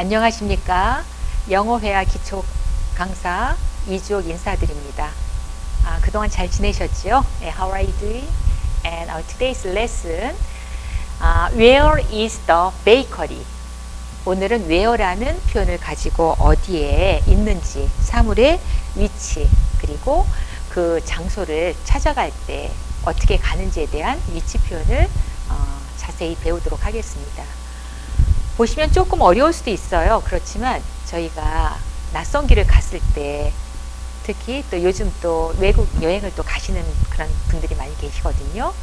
안녕하십니까. 영어회화 기초 강사 이주옥 인사드립니다. 아, 그동안 잘 지내셨지요? 네, how are you doing? And our today's lesson, 아, where is the bakery? 오늘은 where라는 표현을 가지고 어디에 있는지, 사물의 위치, 그리고 그 장소를 찾아갈 때 어떻게 가는지에 대한 위치 표현을 어, 자세히 배우도록 하겠습니다. 보시면 조금 어려울 수도 있어요. 그렇지만 저희가 낯선 길을 갔을 때 특히 또 요즘 또 외국 여행을 또 가시는 그런 분들이 많이 계시거든요.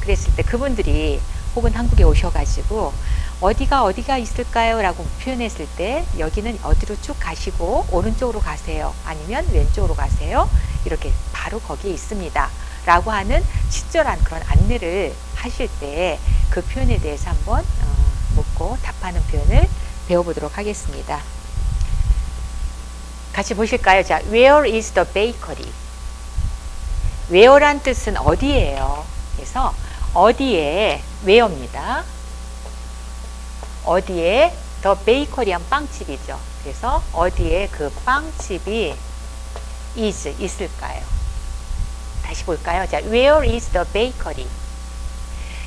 그랬을 때 그분들이 혹은 한국에 오셔가지고 어디가 어디가 있을까요? 라고 표현했을 때 여기는 어디로 쭉 가시고 오른쪽으로 가세요. 아니면 왼쪽으로 가세요. 이렇게 바로 거기에 있습니다. 라고 하는 친절한 그런 안내를 하실 때 그 표현에 대해서 한번 어, 묻고 답하는 표현을 배워보도록 하겠습니다. 같이 보실까요? 자, where is the bakery? where란 뜻은 어디예요? 그래서 어디에 where입니다. 어디에 the bakery한 빵집이죠. 그래서 어디에 그 빵집이 is 있을까요? 다시 볼까요? 자, where is the bakery?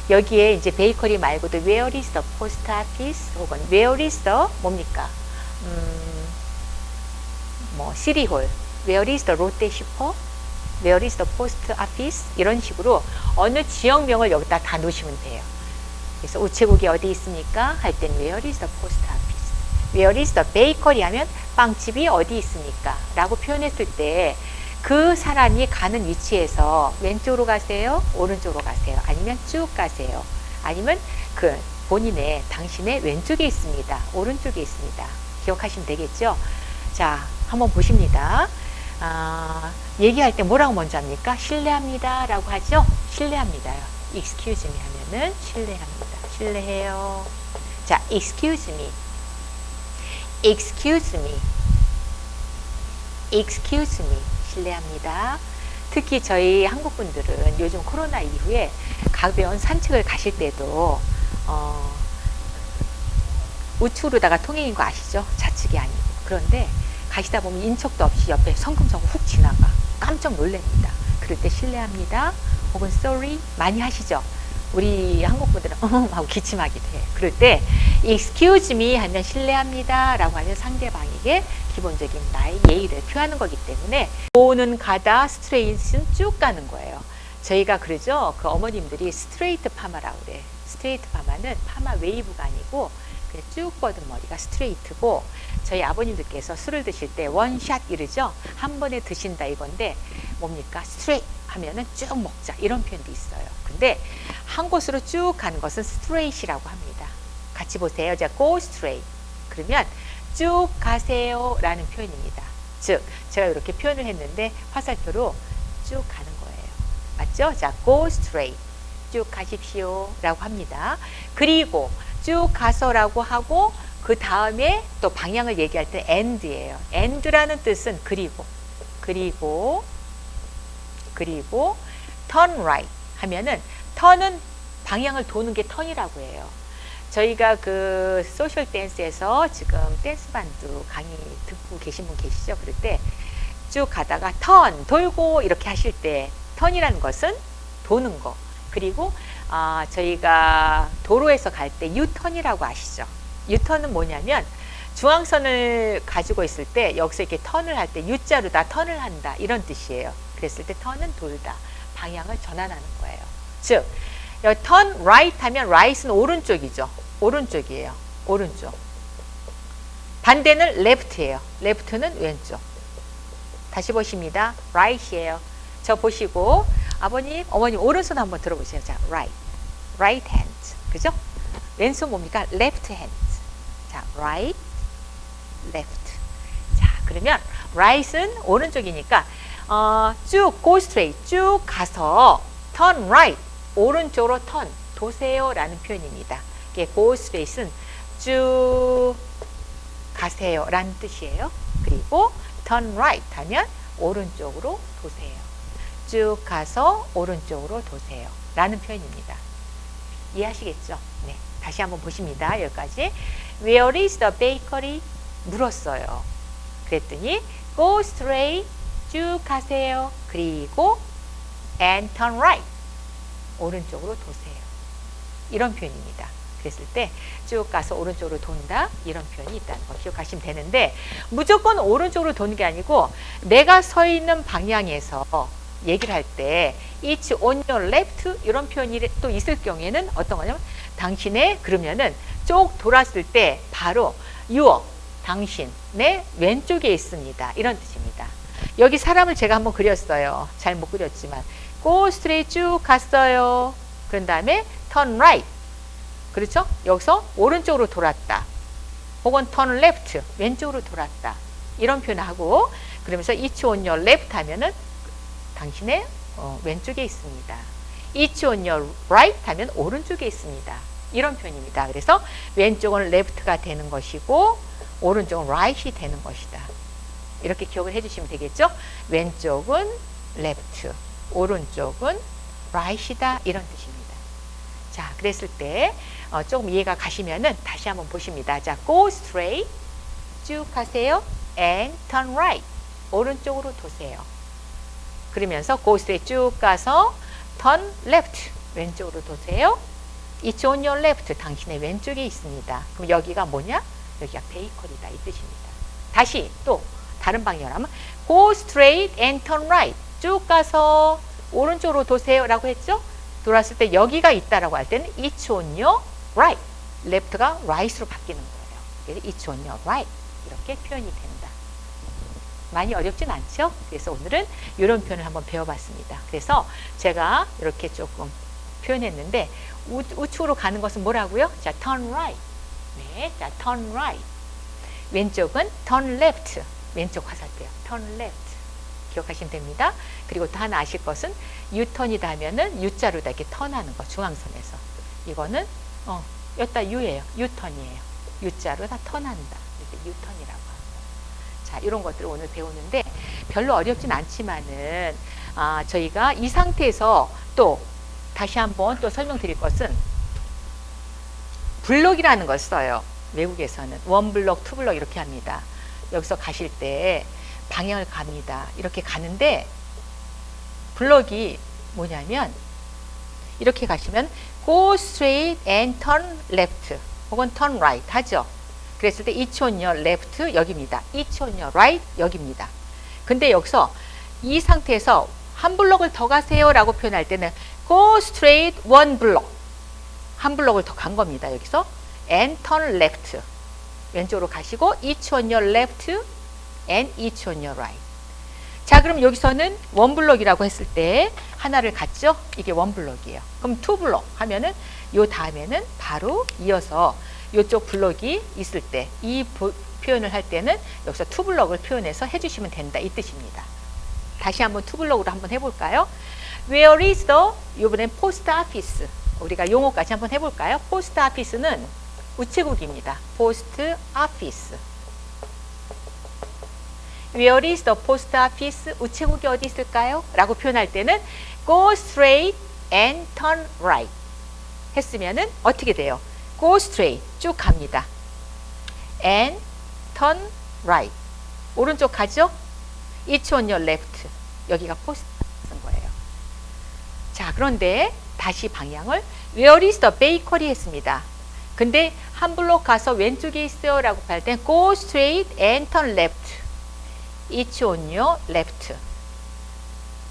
여기에 이제 베이커리 말고도 where is the post office 혹은 where is the 뭡니까? 음, 뭐 시리홀, where is the 롯데 슈퍼, where is the post office 이런 식으로 어느 지역명을 여기다 다 놓으시면 돼요. 그래서 우체국이 어디 있습니까? 할 땐 where is the post office, where is the bakery 하면 빵집이 어디 있습니까? 라고 표현했을 때 그 사람이 가는 위치에서 왼쪽으로 가세요? 오른쪽으로 가세요? 아니면 쭉 가세요? 아니면 그 본인의 당신의 왼쪽에 있습니다. 오른쪽에 있습니다. 기억하시면 되겠죠? 자, 한번 보십니다. 아, 얘기할 때 뭐라고 먼저 합니까? 실례합니다. 라고 하죠? 실례합니다요. excuse me 하면은 실례합니다. 실례해요. 자, excuse me. excuse me. excuse me. 실례합니다. 특히 저희 한국 분들은 요즘 코로나 이후에 가벼운 산책을 가실 때도 어, 우측으로다가 통행인 거 아시죠? 좌측이 아니고. 그런데 가시다 보면 인척도 없이 옆에 성금서고 훅 지나가. 깜짝 놀랍니다. 그럴 때 실례합니다. 혹은 sorry 많이 하시죠? 우리 한국 분들은 음 하고 기침하기도 해. 그럴 때 excuse me 하면 실례합니다 라고 하면 상대방에게 기본적인 나의 예의를 표하는 거기 때문에 오는 가다 스트레이트는 쭉 가는 거예요. 저희가 그러죠. 그 어머님들이 스트레이트 파마라고 그래. 스트레이트 파마는 파마 웨이브가 아니고 그냥 쭉 뻗은 머리가 스트레이트고 저희 아버님들께서 술을 드실 때 원샷 이르죠. 한 번에 드신다 이건데 뭡니까? 스트레이트 하면은 쭉 먹자 이런 표현도 있어요. 근데 한 곳으로 쭉 가는 것은 스트레이트라고 합니다. 같이 보세요. 자, go straight. 그러면 쭉 가세요 라는 표현입니다. 즉, 제가 이렇게 표현을 했는데 화살표로 쭉 가는 거예요. 맞죠? 자, go straight. 쭉 가십시오 라고 합니다. 그리고 쭉 가서라고 하고 그 다음에 또 방향을 얘기할 때 and예요. and라는 뜻은 그리고 그리고 그리고 turn right 하면은 turn은 방향을 도는 게 턴이라고 해요. 저희가 그 소셜 댄스에서 지금 댄스 반도 강의 듣고 계신 분 계시죠? 그럴 때 쭉 가다가 턴 돌고 이렇게 하실 때 턴이라는 것은 도는 거. 그리고 아, 저희가 도로에서 갈 때 유턴이라고 아시죠? 유턴은 뭐냐면 중앙선을 가지고 있을 때 여기서 이렇게 턴을 할 때 U자로 다 턴을 한다 이런 뜻이에요. 그랬을 때 턴은 돌다 방향을 전환하는 거예요. 즉 여기 turn right 하면 right은 오른쪽이죠. 오른쪽이에요. 오른쪽. 반대는 left예요. left는 왼쪽. 다시 보십니다. right이에요. 저 보시고 아버님, 어머님 오른손 한번 들어보세요. 자, right. right hand. 그죠? 왼손 뭡니까? left hand. 자, right, left. 자, 그러면 right은 오른쪽이니까 어, 쭉 go straight. 쭉 가서 turn right. 오른쪽으로 턴 도세요라는 표현입니다. 이게 go straight은 쭉 가세요라는 뜻이에요. 그리고 turn right 하면 오른쪽으로 도세요. 쭉 가서 오른쪽으로 도세요. 라는 표현입니다. 이해하시겠죠? 네. 다시 한번 보십니다. 여기까지. Where is the bakery? 물었어요. 그랬더니 Go straight. 쭉 가세요. 그리고 and turn right. 오른쪽으로 도세요. 이런 표현입니다. 그랬을 때 쭉 가서 오른쪽으로 돈다. 이런 표현이 있다는 거 기억하시면 되는데 무조건 오른쪽으로 도는 게 아니고 내가 서 있는 방향에서 얘기를 할 때 it's on your left 이런 표현이 또 있을 경우에는 어떤 거냐면 당신의 그러면은 쭉 돌았을 때 바로 your 당신의 왼쪽에 있습니다. 이런 뜻입니다. 여기 사람을 제가 한번 그렸어요. 잘 못 그렸지만 go straight 쭉 갔어요 그런 다음에 turn right 그렇죠? 여기서 오른쪽으로 돌았다. 혹은 turn 왼쪽으로 돌았다. 이런 표현하고 그러면서 it's your left 하면은 당신의 어, 왼쪽에 있습니다. it's your right 하면 오른쪽에 있습니다. 이런 표현입니다. 그래서 왼쪽은 left가 되는 것이고 오른쪽은 right이 되는 것이다. 이렇게 기억을 해주시면 되겠죠? 왼쪽은 left, 오른쪽은 right이다. 이런 뜻입니다. 자, 그랬을 때 어, 조금 이해가 가시면은 다시 한번 보십니다. 자, go straight 쭉 가세요. and turn right 오른쪽으로 도세요. 그러면서 go straight 쭉 가서 turn left 왼쪽으로 도세요. It's on your left 당신의 왼쪽에 있습니다. 그럼 여기가 뭐냐? 여기가 베이커리다 이 뜻입니다. 다시 또 다른 방향으로 하면 go straight and turn right 쭉 가서 오른쪽으로 도세요라고 했죠? 돌았을 때 여기가 있다라고 할 때는 it's on your right. left가 right으로 바뀌는 거예요. 그래서 it's on your right. 이렇게 표현이 된다. 많이 어렵진 않죠? 그래서 오늘은 이런 표현을 한번 배워봤습니다. 그래서 제가 이렇게 조금 표현했는데 우, 우측으로 가는 것은 뭐라고요? 자, turn right. 네, 자, turn right. 왼쪽은 turn left. 왼쪽 화살표요. turn left. 기억하시면 됩니다. 그리고 또 하나 아실 것은 유턴이다 하면은 U자로 다 이렇게 턴하는 거 중앙선에서 이거는 어 여기다 U예요. 유턴이에요. U자로 다 턴한다. 이렇게 유턴이라고 하고 자 이런 것들을 오늘 배우는데 별로 어렵진 않지만은 아 저희가 이 상태에서 또 다시 한번 또 설명드릴 것은 블록이라는 걸 써요. 외국에서는 원 블록, 투 블록 이렇게 합니다. 여기서 가실 때 방향을 갑니다. 이렇게 가는데 블럭이 뭐냐면 이렇게 가시면 go straight and turn left 혹은 turn right 하죠. 그랬을 때 each on your left 여기입니다. each on your right 여기입니다. 근데 여기서 이 상태에서 한 블럭을 더 가세요 라고 표현할 때는 go straight one block 한 블럭을 더 간 겁니다. 여기서 and turn left 왼쪽으로 가시고 each on your left and each on your right. 자, 그럼 여기서는 원 블럭이라고 했을 때 하나를 갖죠? 이게 원 블럭이에요. 그럼 투 블럭 하면은 요 다음에는 바로 이어서 요쪽 블럭이 있을 때 이 표현을 할 때는 여기서 투 블럭을 표현해서 해주시면 된다 이 뜻입니다. 다시 한번 투 블럭으로 한번 해볼까요? Where is the 이번엔 포스트 오피스 우리가 용어까지 한번 해볼까요? 포스트 오피스는 우체국입니다. 포스트 오피스 Where is the post office? 우체국이 어디 있을까요? 라고 표현할 때는 go straight and turn right 했으면은 어떻게 돼요? go straight 쭉 갑니다. and turn right 오른쪽 가죠? It's on your left 여기가 포스트 쓴 거예요. 자 그런데 다시 방향을 Where is the bakery 했습니다. 근데 한 블록 가서 왼쪽에 있어요 라고 할때 go straight and turn left It's on your left.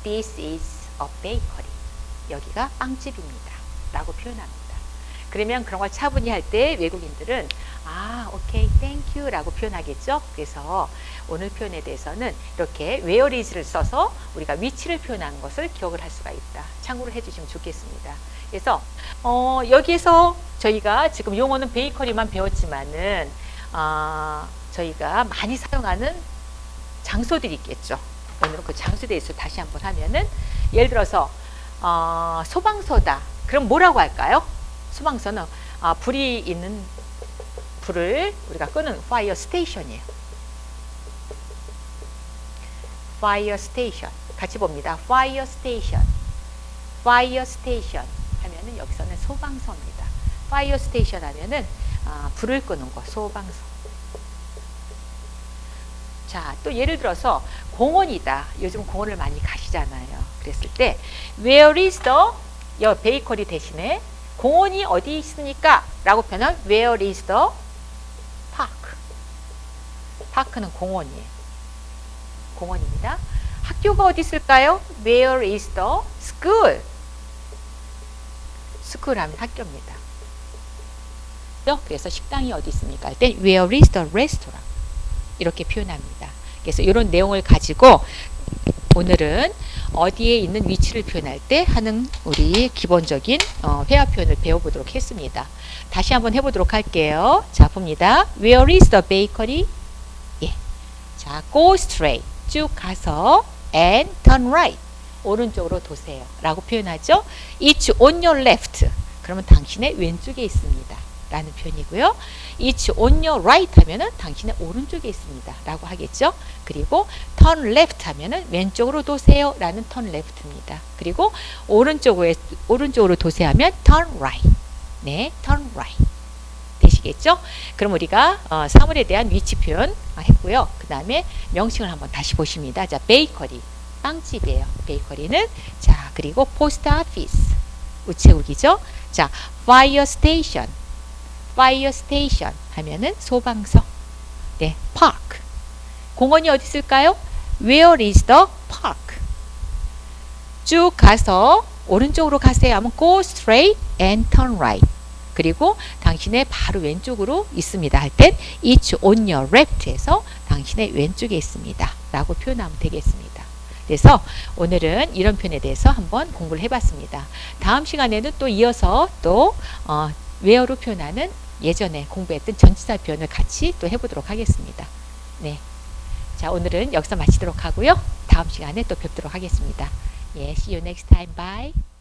This is a bakery. 여기가 빵집입니다. 라고 표현합니다. 그러면 그런 걸 차분히 할 때 외국인들은 아, 오케이, thank you 라고 표현하겠죠. 그래서 오늘 표현에 대해서는 이렇게 where is를 써서 우리가 위치를 표현하는 것을 기억을 할 수가 있다. 참고를 해주시면 좋겠습니다. 그래서 어, 여기에서 저희가 지금 용어는 베이커리만 배웠지만은 어, 저희가 많이 사용하는 장소들이 있겠죠. 오늘은 그 장소에 대해서 다시 한번 하면은 예를 들어서 어, 소방서다. 그럼 뭐라고 할까요? 소방서는 어, 불이 있는 불을 우리가 끄는 fire station이에요. fire station 같이 봅니다. fire station, fire station 하면은 여기서는 소방서입니다. fire station 하면은 아, 불을 끄는 거, 소방서. 자, 또 예를 들어서 공원이다. 요즘 공원을 많이 가시잖아요. 그랬을 때 Where is the 여 베이커리 대신에 공원이 어디 있습니까? 라고 표현하면 Where is the park? 파크는 공원이에요. 공원입니다. 학교가 어디 있을까요? Where is the school? school 하면 학교입니다. 그래서 식당이 어디 있습니까? 할때 Where is the restaurant? 이렇게 표현합니다. 그래서 이런 내용을 가지고 오늘은 어디에 있는 위치를 표현할 때 하는 우리 기본적인 어, 회화 표현을 배워보도록 했습니다. 다시 한번 해보도록 할게요. 자, 봅니다. Where is the bakery? 예. 자, go straight. 쭉 가서 and turn right. 오른쪽으로 도세요. 라고 표현하죠. It's on your left. 그러면 당신의 왼쪽에 있습니다. 라는 표현이고요. It's on your right 하면은 당신의 오른쪽에 있습니다. 라고 하겠죠. 그리고 turn left 하면은 왼쪽으로 도세요. 라는 turn left입니다. 그리고 오른쪽으로, 오른쪽으로 도세요 하면 turn right. 네, turn right. 되시겠죠? 그럼 우리가 어, 사물에 대한 위치 표현 했고요. 그 다음에 명칭을 한번 다시 보십니다. 자, 베이커리. 빵집이에요. 베이커리는. 자, 그리고 포스트 오피스. 우체국이죠. 자, fire station. Fire station 하면은 소방서. 네, park. 공원이 어디 있을까요? Where is the park? 쭉 가서 오른쪽으로 가세요 하면 go straight and turn right. 그리고 당신의 바로 왼쪽으로 있습니다 할 땐 it's on your left에서 당신의 왼쪽에 있습니다. 라고 표현하면 되겠습니다. 그래서 오늘은 이런 표현에 대해서 한번 공부를 해봤습니다. 다음 시간에는 또 이어서 또 어, where로 표현하는 예전에 공부했던 전치사 표현을 같이 또 해보도록 하겠습니다. 네. 자, 오늘은 여기서 마치도록 하고요. 다음 시간에 또 뵙도록 하겠습니다. 예, see you next time. Bye.